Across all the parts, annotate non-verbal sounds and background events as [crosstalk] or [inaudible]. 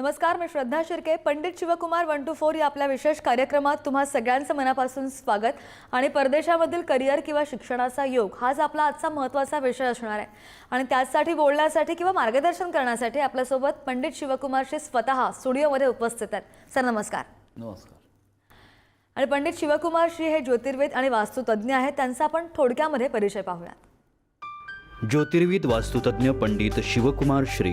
नमस्कार मी Shraddha Shirke. Pandit Shivkumar one two four या आपल्या विशेष कार्यक्रमात तुम्हा सगळ्यांचं मनापासून स्वागत. आणि परदेशामधील करिअर किंवा शिक्षणाचा योग हाच आपला आजचा महत्त्वाचा विषय असणार आहे. आणि त्याचसाठी बोलण्यासाठी किंवा मार्गदर्शन करण्यासाठी आपल्यासोबत पंडित शिवकुमारशी स्वतः स्टुडिओमध्ये उपस्थित आहेत. सर नमस्कार. नमस्कार. आणि पंडित शिवकुमार श्री हे ज्योतिर्वेद आणि वास्तुतज्ञ आहेत. त्यांचा आपण थोडक्यामध्ये परिचय पाहूयात. ज्योतिर्विद वास्तुतज्ञ पंडित शिवकुमार श्री.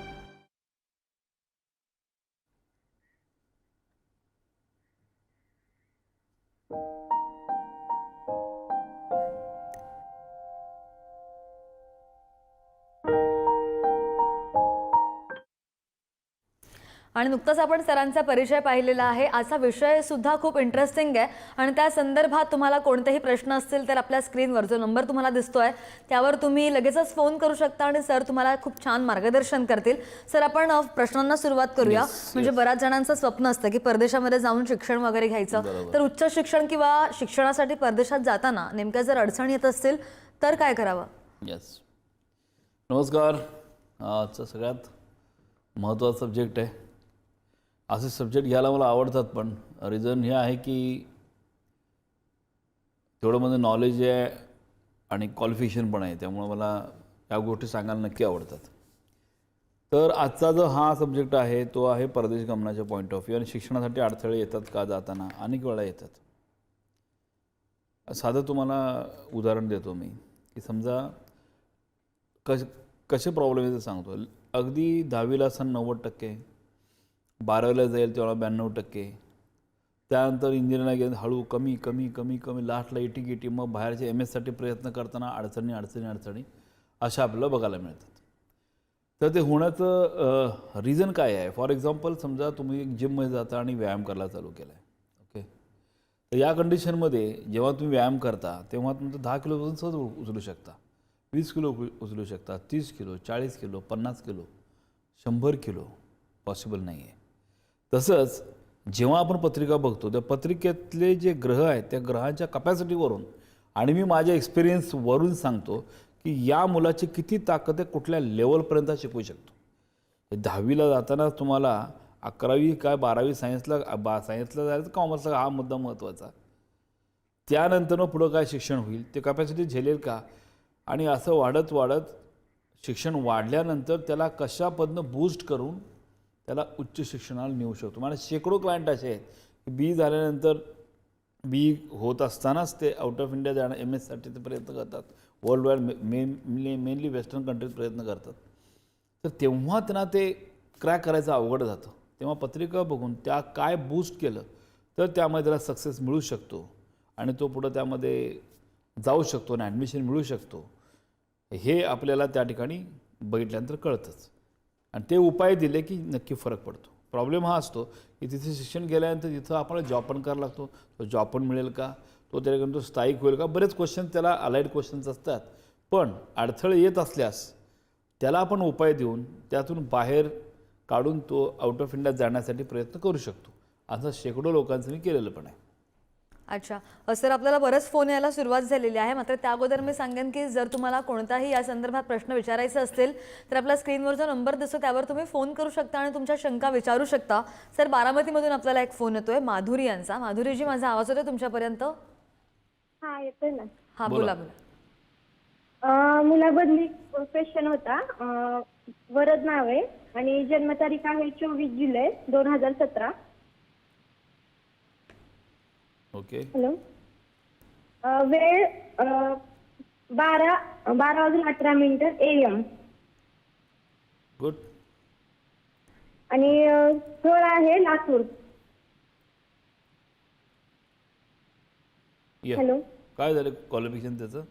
आणि नुकताच आपण सरांचा परिचय पाहिलेला आहे. असा विषय सुद्धा खूप इंटरेस्टिंग आहे. आणि त्या संदर्भात तुम्हाला कोणतेही प्रश्न असतील तर आपल्या स्क्रीनवर जो नंबर तुम्हाला दिसतोय त्यावर तुम्ही लगेचच फोन करू शकता आणि सर तुम्हाला खूप छान मार्गदर्शन करतील. सर आपण प्रश्नांना सुरुवात करूया. म्हणजे बऱ्याच जणांचं स्वप्न असतं की परदेशामध्ये जाऊन शिक्षण वगैरे घ्यायचं. तर उच्च शिक्षण किंवा शिक्षणासाठी परदेशात जाताना नेमक्या जर अडचणी येत असतील तर काय करावं? येस नमस्कार. आजचा सगळ्यात महत्त्वाचा सब्जेक्ट आहे. असे सब्जेक्ट घ्यायला मला आवडतात पण रिझन हे आहे की तेवढं माझं नॉलेज आहे आणि क्वालिफिकेशन पण आहे त्यामुळं मला या गोष्टी सांगायला नक्की आवडतात. तर आजचा जो हा सब्जेक्ट आहे तो आहे परदेश गमनाच्या पॉईंट ऑफ व्ह्यू आणि शिक्षणासाठी अडथळे येतात का जाताना? अनेक वेळा येतात. साधं तुम्हाला उदाहरण देतो मी की समजा कश कसे प्रॉब्लेम आहे ते सांगतो. अगदी दहावीला असताना नव्वद टक्के बारावीला जाईल तेव्हा ब्याण्णव टक्के. त्यानंतर इंजिनिअरिंगला गेलं हळू कमी कमी कमी कमी लास्टला एटी गेटी मग बाहेरच्या एम एससाठी प्रयत्न करताना अडचणी अडचणी अडचणी अशा आपल्याला बघायला मिळतात. तर ते होण्याचं रिझन काय आहे? फॉर एक्झाम्पल समजा तुम्ही एक जिममध्ये जाता आणि व्यायाम करायला चालू केला आहे ओके तर या कंडिशनमध्ये जेव्हा तुम्ही व्यायाम करता तेव्हा तुमचं दहा किलो वजन सहज उ- उचलू शकता. वीस किलो उचलू शकता तीस किलो चाळीस किलो पन्नास किलो शंभर किलो पॉसिबल नाही आहे तसंच जेव्हा आपण पत्रिका बघतो त्या पत्रिकेतले जे ग्रह आहेत त्या ग्रहांच्या कपॅसिटीवरून आणि मी माझ्या एक्सपिरियन्सवरून सांगतो की या मुलाची किती ताकद आहे कुठल्या लेवलपर्यंत शिकवू शकतो. दहावीला जाताना तुम्हाला अकरावी काय बारावी सायन्सला बा सायन्सला जायचं कॉमर्सला हा मुद्दा महत्त्वाचा त्यानंतर पुढं काय शिक्षण होईल ते कपॅसिटी झेलेल का? आणि असं वाढत वाढत शिक्षण वाढल्यानंतर त्याला कशा बूस्ट करून त्याला उच्च शिक्षणाला नेऊ शकतो. मला शेकडो क्लायंट असे आहेत की बी झाल्यानंतर बी होत असतानाच ते आउट ऑफ इंडिया जाणं एम एससाठी ते प्रयत्न करतात. World wide main mainly western countries प्रयत्न करतात. तर तेव्हा त्यांना ते क्रॅक करायचं अवघड जातं. तेव्हा पत्रिका बघून त्या काय बूस्ट केलं तर त्यामध्ये त्याला सक्सेस मिळू शकतो. आणि तो पुढं त्यामध्ये जाऊ शकतो आणि ॲडमिशन मिळू शकतो. हे आपल्याला त्या ठिकाणी बघितल्यानंतर कळतंच. आणि ते उपाय दिले की नक्की फरक पडतो. प्रॉब्लेम हा असतो की तिथे शिक्षण गेल्यानंतर तिथं आपल्याला जॉब पण करायला लागतो. तो जॉब पण मिळेल का? तो त्याच्याकडून तो स्थायिक होईल का? बरेच क्वेश्चन त्याला अलाइड क्वेश्चन्स असतात. पण अडथळे येत असल्यास त्याला आपण उपाय देऊन त्यातून बाहेर काढून तो आउट ऑफ इंडिया जाण्यासाठी प्रयत्न करू शकतो. असं शेकडो लोकांचं मी केलेलं पण आहे. अच्छा. सर आपल्याला बरंच फोन यायला सुरुवात झालेली आहे. मात्र त्या अगोदर मी सांगेन की जर तुम्हाला कोणताही या संदर्भात प्रश्न विचारायचे असतील तर आपल्या स्क्रीनवर जो नंबर दिसतो त्यावर तुम्ही फोन करू शकता आणि तुमच्या शंका विचारू शकता. सर बारामतीमधून आपल्याला एक फोन येतोय माधुरी यांचा. माधुरीजी माझा आवाज होतोय तुमच्यापर्यंत? हा येतोय ना. हा बोला. बोला मुलाबदली क्वेश्चन होता. अं, वरद नाव आहे आणि जन्मतारीख आहे चोवीस जुलै दोन हजार सतरा. ओके. हॅलो. अं, वेळ अं, बारा बारा वाजून अठरा मिनिटं ए एम गुड. आणि अं, स्थळ आहे लातूर. ये. हॅलो. काय झालं क्वालिफिकेशन त्याचं?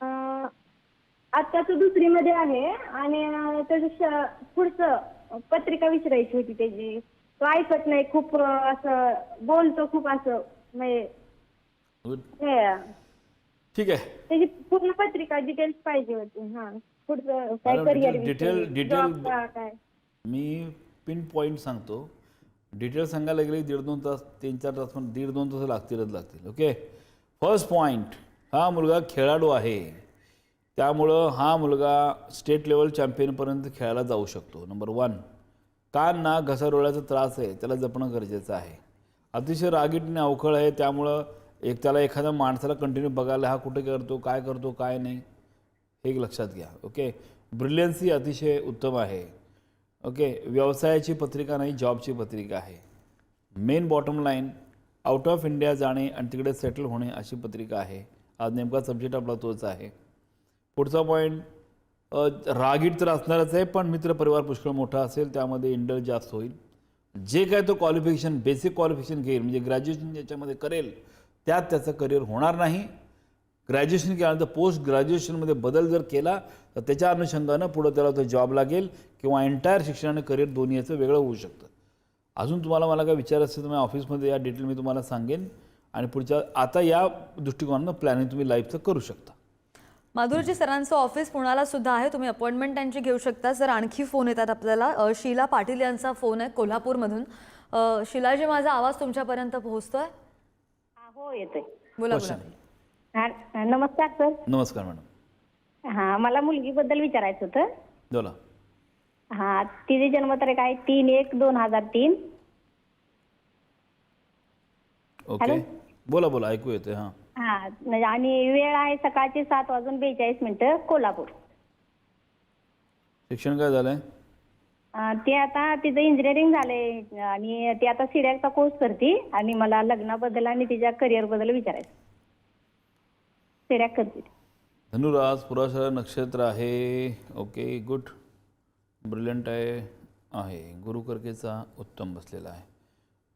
अं, आता तो दुसरीमध्ये आहे आणि अं, त्याचं श- पुढचं पत्रिका विचारायची होती त्याची. तो ऐकत नाही खूप अं, असं बोलतो खूप असं. म्हणजे गुड हे, ठीक आहे. त्याची पूर्ण पत्रिका डिटेल्स पाहिजे होती हा. पुढचं काय madam, career detail- detail- detail- काय? मी पिन पॉईंट सांगतो. डिटेल सांगायला गेले दीड दोन तास तीन चार तास पण दीड दोन तास लागतीलच लागतील ओके फर्स्ट पॉईंट हा मुलगा खेळाडू आहे. त्यामुळं हा मुलगा स्टेट लेवल चॅम्पियनपर्यंत खेळायला जाऊ शकतो नंबर वन कान ना घसारोळ्याचा त्रास आहे त्याला जपणं गरजेचं आहे. अतिशय रागीटने अवखळ आहे. त्यामुळं एक त्याला एखाद्या माणसाला कंटिन्यू बघायला हा कुठे करतो काय करतो काय नाही हे एक लक्षात घ्या. ओके? ब्रिलियन्सी अतिशय उत्तम आहे. ओके? व्यवसायाची पत्रिका नाही जॉबची पत्रिका आहे. Main bottom line out of India जाणे आणि तिकडे सेटल होणे अशी पत्रिका आहे. आज नेमका सब्जेक्ट आपला तोच आहे. पुढचा पॉईंट रागीट तर असणारच आहे पण मित्र परिवार पुष्कळ मोठा असेल त्यामध्ये इंडल जास्त होईल. जे काय तो क्वालिफिकेशन बेसिक क्वालिफिकेशन घेईल म्हणजे ग्रॅज्युएशन ज्याच्यामध्ये करेल त्यात त्याचं करिअर होणार नाही. ग्रॅज्युएशन केल्यानंतर पोस्ट ग्रॅज्युएशनमध्ये बदल जर केला तर त्याच्या अनुषंगानं पुढं त्याला तो जॉब लागेल किंवा एंटायर शिक्षण आणि करिअर दोन्ही याचं वेगळं होऊ शकतं. अजून तुम्हाला मला काय विचार असेल तर मी ऑफिसमध्ये या डिटेल मी तुम्हाला सांगेन आणि पुढच्या आता या दृष्टिकोनानं प्लॅनिंग तुम्ही लाईफचं करू शकता. माधुरीजी सरांचं ऑफिस पुण्याला सुद्धा आहे. तुम्ही अपॉइंटमेंट त्यांची घेऊ शकता. सर आणखी फोन येतात आपल्याला. अ, शीला पाटील यांचा फोन आहे कोल्हापूरमधून. शीलाजी माझा आवाज तुमच्यापर्यंत पोहोचतोय? हा, हो येतोय. बोला. हा, नमस्कार सर. नमस्कार मॅडम. हा मला मुलगीबद्दल विचारायचं होतं. बोला. हा तिची जन्मतारीख आहे तीन एक दोन हजार तीन. ओके? बोला बोला ऐकू येते हां. हा म्हणजे आणि वेळ आहे सकाळची सात वाजून बेचाळीस मिनिटं कोल्हापूर. शिक्षण काय झालं आहे अं, ते आता तिचं इंजिनिअरिंग झालंय. आणि ती आता सिडॅकचा कोर्स करते आणि मला लग्नाबद्दल आणि तिच्या करिअरबद्दल विचारायचं. सिडॅक करते ती. धनुराज पुराशा नक्षत्र आहे. Okay good. ब्रिलियंट आहे आहे. गुरुकर्केचा उत्तम बसलेला आहे.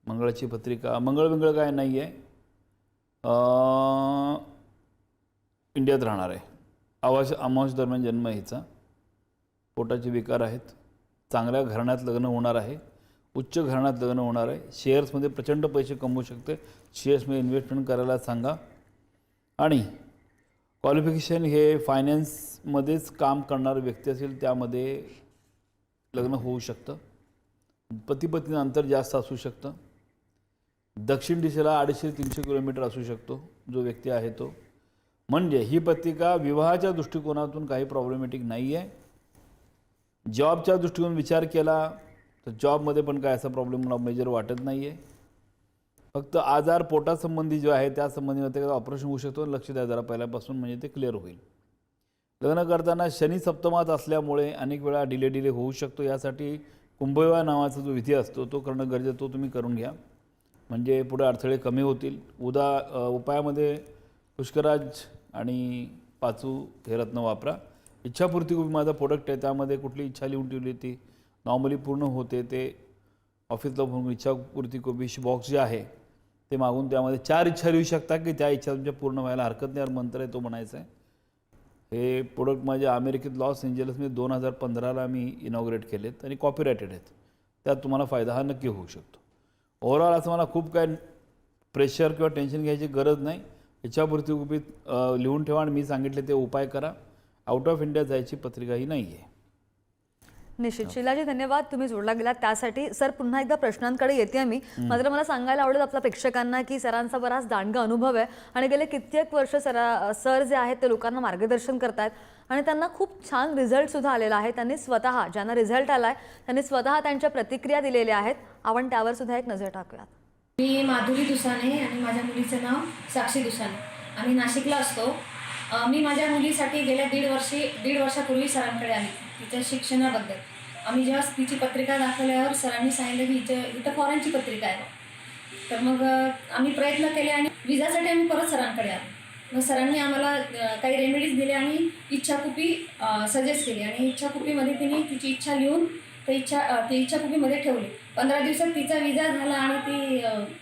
मंगळाची पत्रिका मंगळ विंगळ काय नाही आहे इंडियात राहणार आहे. आवाश अमावश दरम्यान जन्म हिचा. पोटाचे विकार आहेत. चांगल्या घराण्यात लग्न होणार आहे. उच्च घराण्यात लग्न होणार आहे. शेअर्समध्ये प्रचंड पैसे कमवू शकते. शेअर्समध्ये इन्व्हेस्टमेंट करायला सांगा. आणि क्वालिफिकेशन हे फायनान्समध्येच काम करणारं व्यक्ती असेल त्यामध्ये लग्न होऊ शकतं. पती पत्नी अंतर जास्त असू शकतं. दक्षिण दिशेला अडीचशे तीनशे किलोमीटर असू शकतो जो व्यक्ती आहे तो. म्हणजे ही पत्रिका विवाहाच्या दृष्टिकोनातून काही प्रॉब्लेमॅटिक नाही आहे जॉबच्या दृष्टिकोन विचार केला तर जॉबमध्ये पण काय असा प्रॉब्लेम मला मेजर वाटत नाही आहे फक्त आजार पोटासंबंधी जो आहे त्या त्याचा ऑपरेशन होऊ शकतो. लक्ष द्या जरा पहिल्यापासून म्हणजे ते क्लिअर होईल. लग्न करताना शनी सप्तमात असल्यामुळे अनेक वेळा डिले डिले होऊ शकतो. यासाठी कुंभविवाह नावाचा जो विधी असतो तो करणं गरजेचं तो तुम्ही करून घ्या. म्हणजे पुढे अडथळे कमी होतील. उदा उपायामध्ये पुष्कराज आणि पाचू हे रत्न वापरा. इच्छापूर्ती खूप माझा प्रोडक्ट आहे. त्यामध्ये कुठली इच्छा लिहून ठेवली ती नॉर्मली पूर्ण होते ते. ऑफिसला फोन इच्छापूर्ती कोबीश बॉक्स जे आहे ते मागून त्यामध्ये चार इच्छा लिहू शकता की त्या इच्छा तुमच्या पूर्ण व्हायला हरकत नाही. मंत्र आहे तो म्हणायचा आहे. हे प्रोडक्ट माझे अमेरिकेत लॉस एंजल्समध्ये दोन हजार पंधराला मी इनॉग्रेट केलेत आणि कॉपीरायटेड आहेत. त्यात तुम्हाला फायदा हा नक्की होऊ शकतो. ओव्हरऑल असं मला खूप काय प्रेशर किंवा टेन्शन घ्यायची गरज नाही. इच्छापूर्ती गुपित लिहून ठेवा आणि मी सांगितले ते उपाय करा. आउट ऑफ इंडिया जायची पत्रिका ही नाही आहे निश्चित. शिलाजी धन्यवाद. तुम्ही जोडला गेलात त्यासाठी. सर पुन्हा एकदा प्रश्नांकडे येते मी मात्र मला सांगायला आवडेल आपल्या प्रेक्षकांना की सरांचा बराच दांडगा अनुभव आहे आणि गेले कित्येक वर्ष सरा सर जे आहेत ते लोकांना मार्गदर्शन करतायत आणि त्यांना खूप छान रिझल्ट सुद्धा आलेला आहे. त्यांनी स्वतः ज्यांना रिझल्ट आलाय त्यांनी स्वतः त्यांच्या प्रतिक्रिया दिलेल्या आहेत. आपण त्यावर सुद्धा एक नजर टाकूयात. मी माधुरी दुसाने आणि माझ्या मुलीचं नाव साक्षी दुसाने. आम्ही नाशिकला असतो. मी माझ्या मुलीसाठी गेल्या दीड वर्षी दीड वर्षापूर्वी सरांकडे आली तिच्या शिक्षणाबद्दल. आम्ही जेव्हा तिची पत्रिका दाखवल्यावर सरांनी सांगितलं की इथं इथं फॉरेनची पत्रिका आहे. तर मग आम्ही प्रयत्न केले आणि विजासाठी आम्ही परत सरांकडे आलो. मग सरांनी आम्हाला काही रेमेडीज दिल्या आणि इच्छाकुपी सजेस्ट केली. आणि इच्छाकुपीमध्ये तिने तिची इच्छा लिहून ते इच्छा अ, ती इच्छाकुपीमध्ये ठेवली. पंधरा दिवसात तिचा विजा झाला आणि ती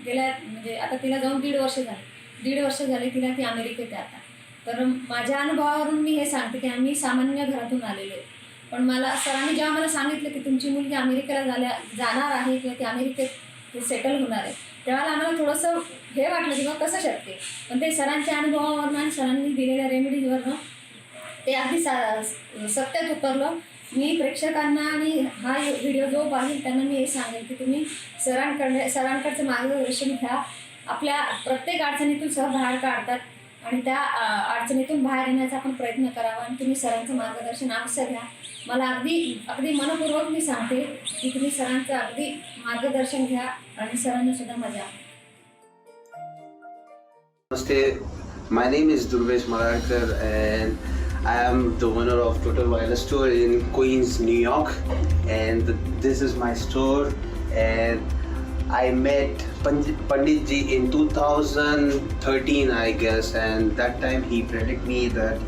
गेल्या म्हणजे आता तिला जाऊन दीड वर्ष झाली. दीड वर्ष झाली तिला ती अमेरिकेत आता. तर माझ्या अनुभवावरून मी हे सांगते की आम्ही सामान्य घरातून आलेलो आहे. पण मला सरांनी जेव्हा मला सांगितलं की तुमची मुलगी अमेरिकेला झाल्या जाणार आहे किंवा ती अमेरिकेत सेटल होणार आहे तेव्हा आम्हाला थोडंसं हे वाटलं की बा कसं शक्य पण ते सरांच्या अनुभवावरनं आणि सरांनी दिलेल्या रेमेडीजवरनं ते अगदी सा सत्यात उतरलं. मी प्रेक्षकांना आणि हा व्हिडिओ जो पाहिजे त्यांना मी हे सांगेन की तुम्ही सरांकडे सरांकडचं मार्गदर्शन घ्या. आपल्या प्रत्येक अडचणीतून सर बाहेर काढतात आणि त्या अडचणीतून बाहेर येण्याचा आपण प्रयत्न करावा आणि तुम्ही सरांचं मार्गदर्शन अवश्य घ्या. मला अगदी अगदी मनपूर्वक मी सांगते की तुम्ही सरांचं अगदी मार्गदर्शन घ्या आणि सरांना सुद्धा मजा Namaste, my name is Durvesh Maradkar and I am the owner of Total Wireless Store in Queens, New York. And this is my store. And I met Pand- Pandit ji in 2013, I guess. And that time he predicted me that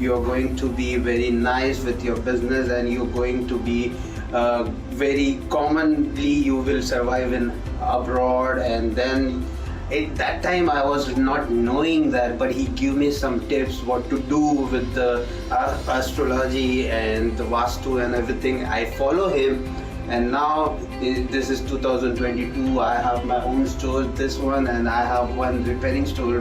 you're going to be very nice with your business and you're going to be uh, very commonly you will survive in abroad and then at that time I was not knowing that, but he gave me some tips what to do with the uh, astrology and the Vastu and everything. I follow him, and now this is 2022. I have my own store, this one, and I have one repairing store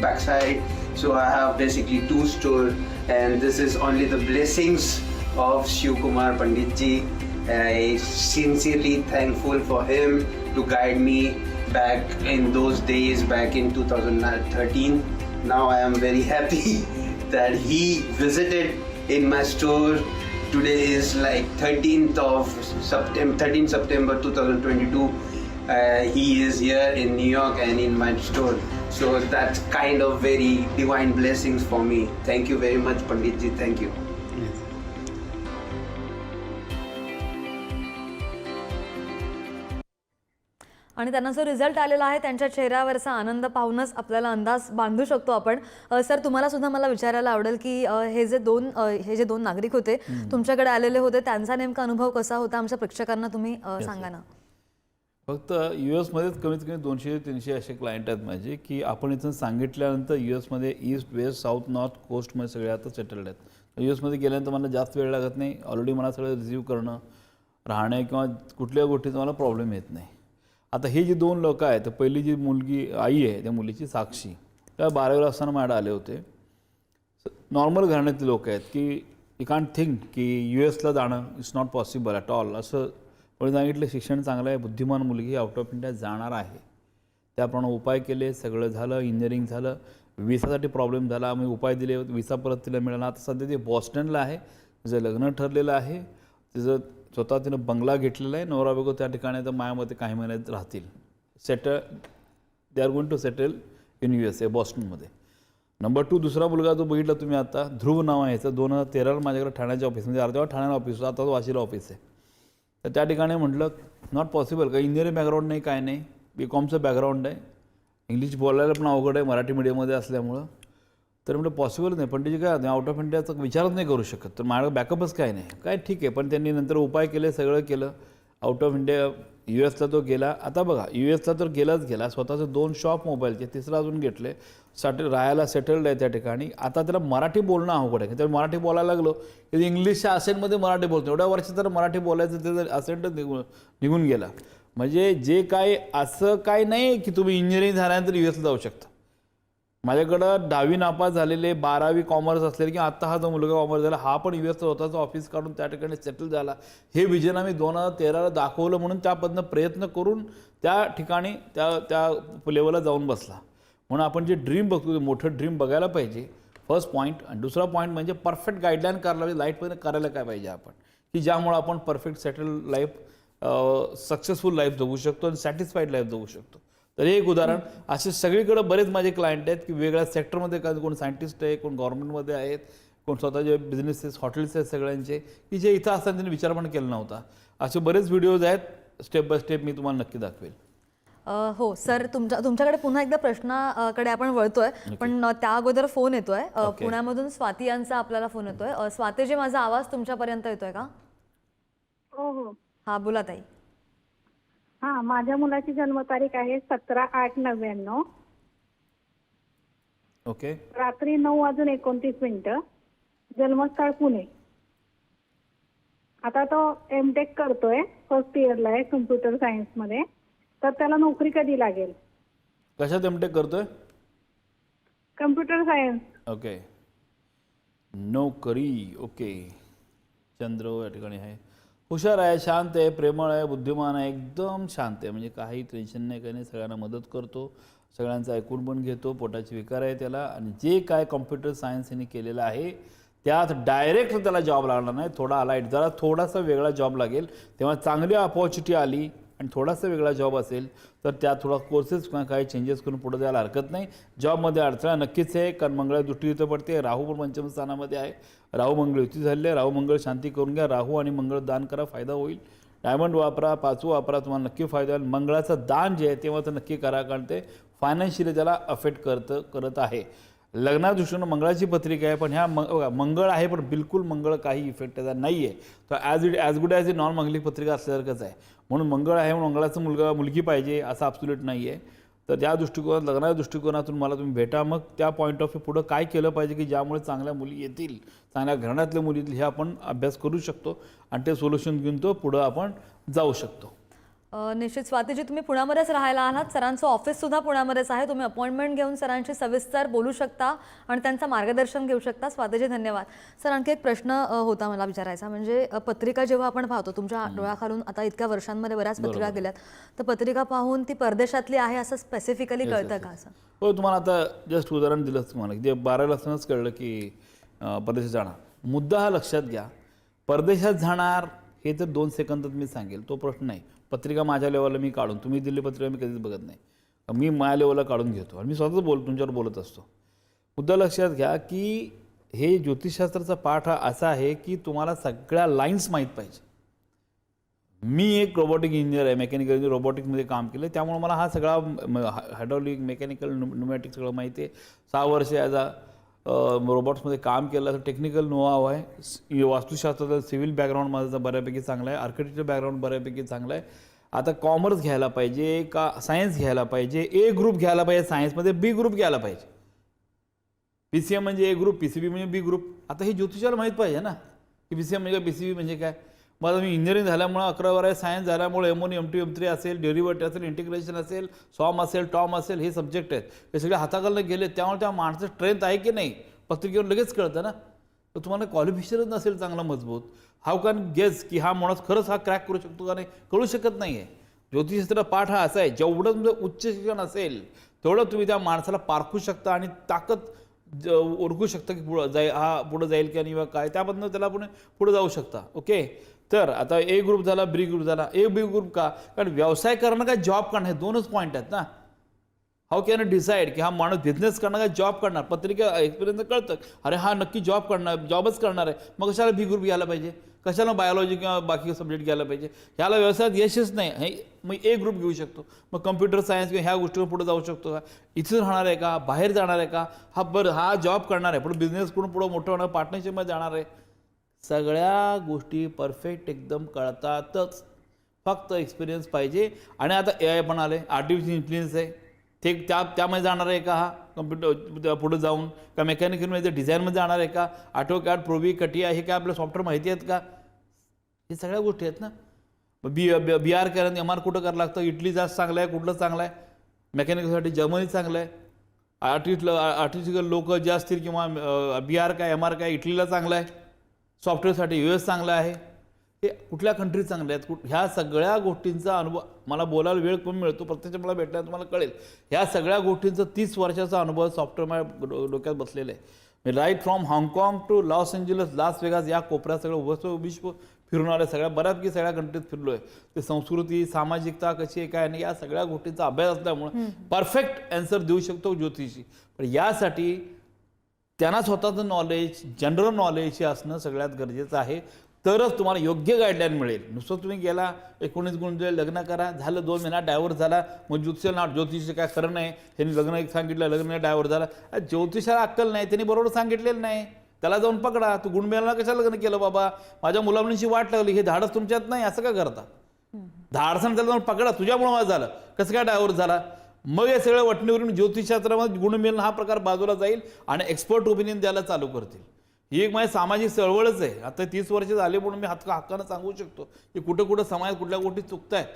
backside. So I have basically two stores, and this is only the blessings of Shiv Kumar Panditji. I sincerely thankful for him to guide me back in those days back in 2013 now i am very happy [laughs] that he visited in my store. Today is like 13th of september 13 september 2022 uh, he is here in new york and in my store so that's kind of very divine blessings for me. Thank you very much panditji. Thank you. आणि त्यांना जो result आलेला आहे त्यांच्या चेहऱ्यावरचा आनंद पाहूनच आपल्याला अंदाज बांधू शकतो आपण. सर तुम्हाला सुद्धा मला विचारायला आवडेल की अ, हे जे दोन अ, हे जे दोन नागरिक होते तुमच्याकडे आलेले होते त्यांचा नेमका अनुभव कसा होता? आमच्या प्रेक्षकांना तुम्ही अ, सांगा ना. फक्त यू एसमध्येच कमीत कमी दोनशे ते तीनशे असे क्लायंट आहेत माझे की आपण इथून सांगितल्यानंतर यू एसमध्ये ईस्ट वेस्ट साऊथ नॉर्थ कोस्टमध्ये सगळे आता सेटल्ड आहेत. यू एसमध्ये गेल्यानंतर मला जास्त वेळ लागत नाही. ऑलरेडी मला सगळं रिसिव्ह करणं राहणे किंवा कुठल्या गोष्टीचा मला प्रॉब्लेम येत नाही. आता हे जी दोन लोकं आहेत तर पहिली जी मुलगी आई आहे त्या मुलीची साक्षी. त्या बारावीला असताना माझ्याकडे आले होते. नॉर्मल घराण्यातले लोक आहेत की यू कांट थिंक की यू एसला जाणं it's not possible at all असं पण सांगितलं शिक्षण चांगलं आहे बुद्धिमान मुलगी आउट ऑफ इंडिया जाणार आहे. त्याप्रमाणे उपाय केले सगळं झालं इंजिनिअरिंग झालं विसासाठी प्रॉब्लेम झाला आम्ही उपाय दिले विसा परत तिला मिळाला. आता सध्या ती बॉस्टनला आहे तिचं लग्न ठरलेलं आहे तिचं स्वतः तिनं बंगला घेतलेला आहे नवरा बायको त्या ठिकाणी तर मायामध्ये काही महिन्यात राहतील. Settle they are going to settle in U S A बॉस्टनमध्ये number two दुसरा मुलगा जो बघितला तुम्ही आता ध्रुव नाव आहे याचं दोन हजार तेराला माझ्याकडे ठाण्याच्या ऑफिस म्हणजे ठाण्याला ऑफिस होतं आता तो वाशीला ऑफिस आहे. तर त्या ठिकाणी म्हटलं नॉट पॉसिबल का इंजिनिअरिंग बॅकग्राऊंड नाही काय नाही. बी कॉमचं बॅकग्राऊंड आहे. इंग्लिश बोलायला पण अवघड आहे मराठी मीडियममध्ये असल्यामुळं. तर म्हटलं पॉसिबल नाही पण त्याची काय आउट ऑफ इंडियाचा विचारच नाही करू शकत. तर माझ्याकडे बॅकअपच काय नाही. काय ठीक आहे पण त्यांनी नंतर उपाय केले सगळं केलं. आउट ऑफ इंडिया यू एसला तो गेला. आता बघा यू एसला तर गेलाच गेला. स्वतःचे दोन शॉप मोबाईलचे तिसरा अजून घेतले. साठी राहायला सेटल्ड आहे त्या ठिकाणी. आता त्याला मराठी बोलणं अवघड आहे. त्यामुळे मराठी बोलायला लागलो की इंग्लिशच्या असेंटमध्ये मराठी बोलतो. एवढ्या वर्ष तर मराठी बोलायचं ते असेंटच निघून निघून गेला. म्हणजे जे काय असं काय नाही की तुम्ही इंजिनिअरिंग झाल्यानंतर यू एसला जाऊ शकता. माझ्याकडं दहावी नापास झालेले बारावी कॉमर्स असलेले किंवा आत्ता हा जो मुलगा कॉमर्स झाला हा पण यू स्वतःचं ऑफिस काढून त्या ठिकाणी सेटल झाला. हे विजन आम्ही दोन हजार तेराला दाखवलं म्हणून त्यापद्धतीनं प्रयत्न करून त्या ठिकाणी त्या त्या लेवलला जाऊन बसला. म्हणून आपण जे ड्रीम बघतो ते मोठं ड्रीम बघायला पाहिजे. फर्स्ट पॉईंट आणि दुसरा पॉईंट म्हणजे परफेक्ट गाईडलाईन करायला पाहिजे. लाईटमध्ये करायला काय पाहिजे आपण? की ज्यामुळं आपण perfect settle life successful life जगू शकतो आणि सॅटिस्फाईड लाईफ जगू शकतो. तर हे एक उदाहरण. असे सगळीकडे बरेच माझे क्लायंट आहेत की वेगळ्या सेक्टरमध्ये काय कोण सायंटिस्ट आहे कोण गव्हर्नमेंटमध्ये आहेत कोण स्वतःचे बिझनेसेस हॉटेल्स आहेत सगळ्यांचे की जे इथं असताना त्यांनी विचार पण केला नव्हता. असे बरेच व्हिडिओज आहेत. स्टेप बाय स्टेप मी तुम्हाला नक्की दाखवेल. अ, हो सर तुमच्या तुमच्याकडे पुन्हा एकदा प्रश्नाकडे आपण वळतोय पण त्या अगोदर फोन येतोय. पुण्यामधून स्वाती यांचा आपल्याला फोन येतोय. अ, स्वातीजी माझा आवाज तुमच्यापर्यंत येतोय का? हो हो. हा बोला ताई. हा माझ्या मुलाची जन्मतारीख आहे सतरा आठ नव्याण्णव. ओके. रात्री नऊ वाजून एकोणतीस मिनिटं. जन्मस्थळ पुणे. आता तो एम टेक करतोय फर्स्ट इयरला आहे कम्प्युटर सायन्समध्ये तर त्याला नोकरी कधी लागेल? कशात एमटेक करतोय? Computer science okay. नोकरी ओके. चंद्र या ठिकाणी आहे. हुशार आहे शांत आहे प्रेमळ आहे बुद्धिमान आहे एकदम शांत आहे. म्हणजे काही टेन्शन नाही काही नाही. सगळ्यांना मदत करतो. सगळ्यांचं ऐकून पण घेतो. पोटाचे विकार आहे त्याला. आणि जे काय कॉम्प्युटर सायन्स यांनी केलेलं आहे त्यात डायरेक्ट त्याला जॉब लागणार नाही. थोडा अलाईट जरा थोडासा वेगळा जॉब लागेल. तेव्हा चांगली अपॉर्च्युनिटी आली आणि थोडासा वेगळा जॉब असेल तर त्यात थोडा कोर्सेस किंवा काही चेंजेस करून पुढे जायला हरकत नाही. जॉबमध्ये अडथळा नक्कीच आहे. कारण मंगळा दृष्टी इथं पडते. राहू पण पंचम स्थानामध्ये आहे. राहू मंगळ युती झालेली आहे. राहू मंगळ शांती करून घ्या. राहू आणि मंगळ दान करा. फायदा होईल. डायमंड वापरा पाचू वापरा तुम्हाला नक्की फायदा होईल. मंगळाचं दान जे आहे तेव्हा तर नक्की करा कारण ते फायनान्शियली त्याला अफेक्ट करतं करत आहे. लग्ना दृष्टीनं मंगळाची पत्रिका आहे पण ह्या बघा, मंगळ आहे पण बिलकुल मंगळ काही इफेक्ट त्याचा नाही आहे तर as it as good as a non manglik पत्रिका असल्यासारखंच आहे. म्हणून मंगळ आहे म्हणून मंगळाचं मुलगा मुलगी पाहिजे असं अब्सुलेट नाही आहे तर त्या दृष्टिकोनात लग्नाच्या दृष्टिकोनातून मला तुम्ही भेटा. मग त्या पॉईंट ऑफ व्ह्यू पुढं काय केलं पाहिजे की ज्यामुळे चांगल्या मुली येतील? चांगल्या घराण्यातल्या मुली येतील हे आपण अभ्यास करू शकतो आणि ते सोल्युशन घेऊन तो पुढं आपण जाऊ शकतो. निश्चित स्वातीजी तुम्ही पुण्यामध्येच राहायला आहात. सरांचं ऑफिस सुद्धा पुण्यामध्येच आहे. तुम्ही अपॉइंटमेंट घेऊन सरांशी सविस्तर बोलू शकता आणि त्यांचं मार्गदर्शन घेऊ शकता. स्वातीजी धन्यवाद. सर आणखी एक प्रश्न होता मला विचारायचा. म्हणजे पत्रिका जेव्हा आपण पाहतो तुमच्या डोळ्याखालून आता इतक्या वर्षांमध्ये बऱ्याच पत्रिका गेल्यात. तर पत्रिका पाहून ती परदेशातली आहे असं स्पेसिफिकली कळतं का असं हो तुम्हाला आता जस्ट उदाहरण दिलंच तुम्हाला. ते बारावीला असतानाच कळलं की परदेशात जाणार. मुद्दा हा लक्षात घ्या. परदेशात जाणार हे तर दोन सेकंदात मी सांगेल. तो प्रश्न नाही. पत्रिका माझ्या लेवलला मी काढून तुम्ही दिली पत्रिका मी कधीच बघत नाही. मी माझ्या लेवलला काढून घेतो आणि मी स्वतःच बोल तुमच्यावर बोलत असतो. मुद्दा लक्षात घ्या की हे ज्योतिषशास्त्राचा पाठ हा असा आहे की तुम्हाला सगळ्या लाईन्स माहीत पाहिजे. मी एक रोबोटिक इंजिनियर आहे मेकॅनिकल इंजिनियर रोबोटिक्समध्ये काम केलं त्यामुळे मला हा सगळा हायड्रॉलिक मेकॅनिकल न्युमॅटिक सगळं माहिती आहे. सहा वर्ष ॲज अ रोबोट्समध्ये काम केलं तर टेक्निकल नोहाव आहे. वास्तुशास्त्राचा वास्तुशास्त्राचं सिव्हिल बॅकग्राऊंड माझं बऱ्यापैकी चांगला आहे. आर्किटेक्चर बॅकग्राऊंड बऱ्यापैकी चांगलं आहे. आता कॉमर्स घ्यायला पाहिजे का सायन्स घ्यायला पाहिजे? ए ग्रुप घ्यायला पाहिजे सायन्समध्ये बी ग्रुप घ्यायला पाहिजे. पी सी एम म्हणजे A group P C B म्हणजे बी ग्रुप आता हे ज्योतिषाला माहीत पाहिजे ना. की पी सी एम म्हणजे पी सी बी म्हणजे काय? मग मी इंजिनिअरिंग झाल्यामुळं अकरा बारा सायन्स झाल्यामुळे M one M two M three असेल डेरिव्हेटिव्ह असेल इंटिग्रेशन असेल सॉम असेल टॉम असेल हे सब्जेक्ट आहेत. हे सगळे हाताखालनं गेले त्यामुळे त्या माणसाचं स्ट्रेंथ आहे की नाही पत्रिकेवर लगेच कळतं ना? तर तुम्हाला क्वालिफिकेशनच नसेल चांगला मजबूत. हाव कॅन गेस की हा माणूस खरंच हा क्रॅक करू शकतो का नाही कळू शकत नाही आहे ज्योतिषशास्त्र पाठ हा असा आहे जेवढं तुमचं उच्च शिक्षण असेल तेवढं तुम्ही त्या माणसाला पारखू शकता आणि ताकद ज ओळखू शकता की पुढं जाईल हा पुढं जाईल की नाही किंवा काय त्याबद्दल त्याला पुढे पुढे जाऊ शकता. ओके तर आता ए ग्रुप झाला बी ग्रुप झाला. ए बी ग्रुप का? कारण व्यवसाय करणं काय जॉब करणं हे दोनच पॉईंट आहेत ना. हाऊ कॅन डिसाईड की हा माणूस बिझनेस करणार का जॉब करणार पत्रिका एक्सपिरियन्स कळतं. अरे हा नक्की जॉब करणार जॉबच करणार आहे. मग कशाला बी ग्रुप घ्यायला पाहिजे? कशाला बायोलॉजी किंवा बाकी सब्जेक्ट घ्यायला पाहिजे? ह्याला व्यवसायात यशच नाही. हे मग ए ग्रुप घेऊ शकतो. मग कम्प्युटर सायन्स किंवा ह्या गोष्टीवर पुढे जाऊ शकतो का? इथेच राहणार आहे का? बाहेर जाणार आहे का? हा बरं हा जॉब करणार आहे. पण बिझनेस करून पुढं मोठं होणार? पार्टनरशिपमध्ये जाणार आहे. सगळ्या गोष्टी परफेक्ट एकदम कळतातच. फक्त एक्सपिरियन्स पाहिजे. आणि आता ए आय पण आले आर्टिफिशियल इंटेलिजन्स आहे. ते त्या त्यामध्ये जाणार आहे का हा? कम्प्युटर पुढे जाऊन. का मेकॅनिकलमध्ये डिझाईनमध्ये जाणार आहे का? ऑटो प्रोबी प्रोवी कटिया हे काय आपलं सॉफ्टवेअर माहिती आहेत का? हे सगळ्या गोष्टी आहेत ना. बी बी आर करा एम आर कुठं करावं लागतं? इटली जास्त चांगलं आहे कुठलं चांगलं आहे? मेकॅनिकलसाठी जर्मनी चांगलं आहे. आर्टिस्ट आर्टिस्टिकल लोक जे असतील किंवा बी आर काय एम आर काय इटलीला चांगलं आहे. सॉफ्टवेअरसाठी यू एस चांगलं आहे. हे कुठल्या कंट्रीज चांगल्या आहेत? कुठ ह्या सगळ्या गोष्टींचा अनुभव मला बोलायला वेळ पण मिळतो. प्रत्यक्ष मला भेटल्यावर तुम्हाला कळेल. ह्या सगळ्या गोष्टींचा तीस वर्षाचा अनुभव सॉफ्टवेअर माझ्या डोक्यात बसलेला आहे. मी राईट फ्रॉम हाँगकाँग to Los Angeles Las Vegas या कोपऱ्यात सगळं वस्तू विश्व फिरून आलं सगळ्या बऱ्यापैकी सगळ्या कंट्रीत फिरलो आहे ते संस्कृती सामाजिकता कशी आहे काय आणि या सगळ्या गोष्टींचा अभ्यास असल्यामुळे परफेक्ट अँसर देऊ शकतो ज्योतिषी. पण यासाठी त्यांना स्वतःचं नॉलेज जनरल नॉलेज हे असणं सगळ्यात गरजेचं आहे. तरच तुम्हाला योग्य गाईडलाईन मिळेल. नुसतं तुम्ही गेला एकोणीस गुण लग्न करा झालं दोन महिना डायव्हर्स झाला मग ज्योतिष ना ज्योतिष काय खरं नाही त्यांनी लग्न एक सांगितलं लग्न डायव्हर्स झाला. ज्योतिषाला अक्कल नाही त्यांनी बरोबर सांगितलेलं नाही. त्याला जाऊन पकडा तू गुण मिळाला कशाला लग्न केलं बाबा? माझ्या मुलामुलींची वाट लागली हे धाडस तुमच्यात नाही असं का करता? धाडसन त्याला जाऊन पकडा तुझ्यामुळे माझं झालं. कसं काय डायव्हर्स झाला? मग हे सगळं वटणीवरून ज्योतिषशास्त्रामध्ये गुण मिळणं हा प्रकार बाजूला जाईल आणि एक्सपर्ट ओपिनियन द्यायला चालू करतील. ही एक माझी सामाजिक चळवळच आहे. आता तीस वर्ष झाले म्हणून मी हक्का हक्कानं सांगू शकतो की कुठं कुठं समाजात कुठल्या गोष्टी चुकतायत.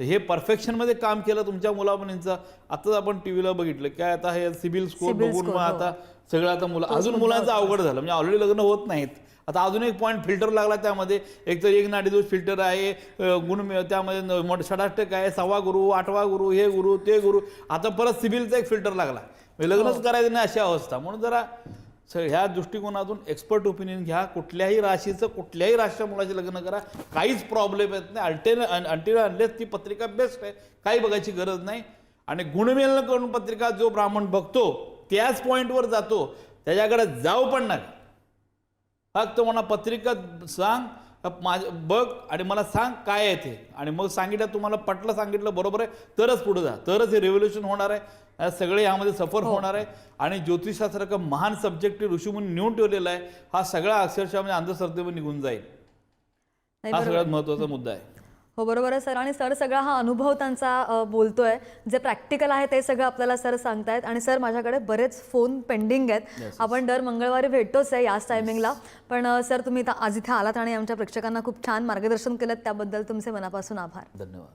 हे परफेक्शनमध्ये काम केलं तुमच्या मुलामुलींचं आताच आपण टी व्हीला बघितलं. काय आता हे सिबिल स्कोर बघून मग हो. आता सगळं आता मुलं अजून मुलांचं अवघड झालं. म्हणजे ऑलरेडी लग्न होत नाहीत. आता अजून एक पॉईंट फिल्टर लागला त्यामध्ये. एक तर एक नाडी दोष फिल्टर आहे गुण त्यामध्ये मोठ षडाष्टक आहे सव्वा गुरु आठवा गुरु हे गुरु ते गुरु. आता परत सिबिलचा एक फिल्टर लागला. म्हणजे लग्नच करायचं नाही अशी अवस्था. म्हणून जरा स- ह्या दृष्टिकोनातून एक्सपर्ट ओपिनियन घ्या. कुठल्याही राशीचं कुठल्याही राष्ट्र मुलाचे लग्न करा. काहीच प्रॉब्लेम येत नाही. अल्टेन अंटिल अनलेस ती पत्रिका बेस्ट आहे. काही बघायची गरज नाही. आणि गुणमेलन करून पत्रिका जो ब्राह्मण बघतो त्याच पॉईंटवर जातो. त्याच्याकडे जाऊ पण नका. फक्त मला पत्रिका सांग माझ बघ आणि मला सांग काय आहे ते. आणि मग सांगितलं तुम्हाला पटलं सांगितलं बरोबर आहे. तरच पुढे जा. तरच हे रेव्होल्युशन होणार आहे. सगळे यामध्ये सफर होणार आहे. आणि ज्योतिषशास्त्राचं महान सब्जेक्ट ऋषीमुनी नेऊन ठेवलेला आहे. हा सगळा अक्षरशः म्हणजे अंधश्रद्धेवर निघून जाईल. हा. सगळ्यात महत्त्वाचा मुद्दा आहे. हो बरोबर आहे सर. आणि सर सगळा हा अनुभव त्यांचा बोलतोय. जे प्रॅक्टिकल आहे ते सगळं आपल्याला सर सांगतायत. आणि सर माझ्याकडे बरेच फोन पेंडिंग आहेत. आपण दर मंगळवारी भेटतोच आहे याच टायमिंगला पण सर तुम्ही आज इथे आलात आणि आमच्या प्रेक्षकांना खूप छान मार्गदर्शन केलं त्याबद्दल तुमचे मनापासून आभार. धन्यवाद.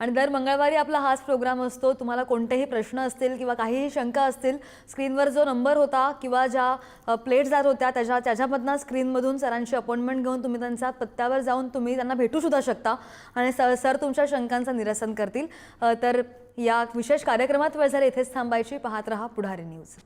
आणि दर मंगळवारी आपला हाच प्रोग्राम असतो. तुम्हाला कोणतेही प्रश्न असतील किंवा काहीही शंका असतील स्क्रीनवर जो नंबर होता किंवा ज्या प्लेट जात होत्या त्याच्या त्याच्यामधनं स्क्रीनमधून सरांची अपॉइंटमेंट घेऊन तुम्ही त्यांचा पत्त्यावर जाऊन तुम्ही त्यांना भेटूसुद्धा शकता. आणि सर सर तुमच्या शंकांचं निरसन करतील. तर या विशेष कार्यक्रमात वेळ झाली. इथेच थांबायची. पाहत रहा पुढारी न्यूज.